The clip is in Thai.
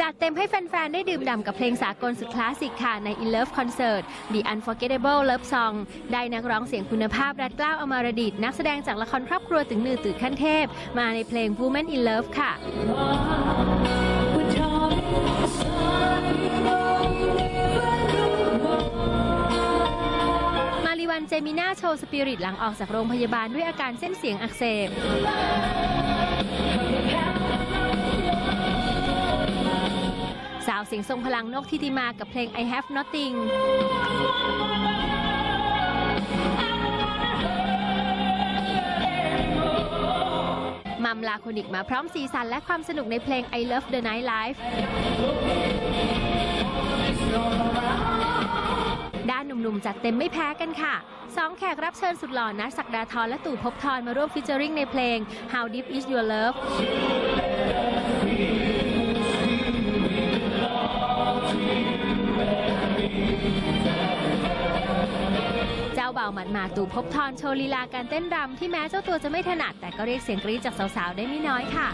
จัดเต็มให้แฟน ๆ ได้ดื่มด่ำกับเพลงสากลสุดคลาสสิกค่ะใน In Love Concert The Unforgettable Love Song ได้นักร้องเสียงคุณภาพรัดเกล้าอมรดิตนักแสดงจากละครครอบครัวถึงหนือตื่นขั้นเทพ มาในเพลง Woman in Love ค่ะมาริวันเจมิน่าโชว์สปิริตหลังออกจากโรงพยาบาลด้วยอาการเส้นเสียงอักเสบ สาวเสียงทรงพลังนกทิติมากับเพลง I Have Nothing มัมลาโคนิกมาพร้อมสีสันและความสนุกในเพลง I Love the Night Life ด้านหนุ่มๆจัดเต็มไม่แพ้กันค่ะสองแขกรับเชิญสุดหล่อนัทศักดาทรและตู่ภพบทรมาร่วมฟิชเจอริงในเพลง How Deep Is Your Love เบาหมาดๆตู่พบทอนโชว์ลีลาการเต้นรำที่แม้เจ้าตัวจะไม่ถนัด แต่ก็เรียกเสียงกรี๊ดจากสาวๆ ได้ไม่น้อยค่ะ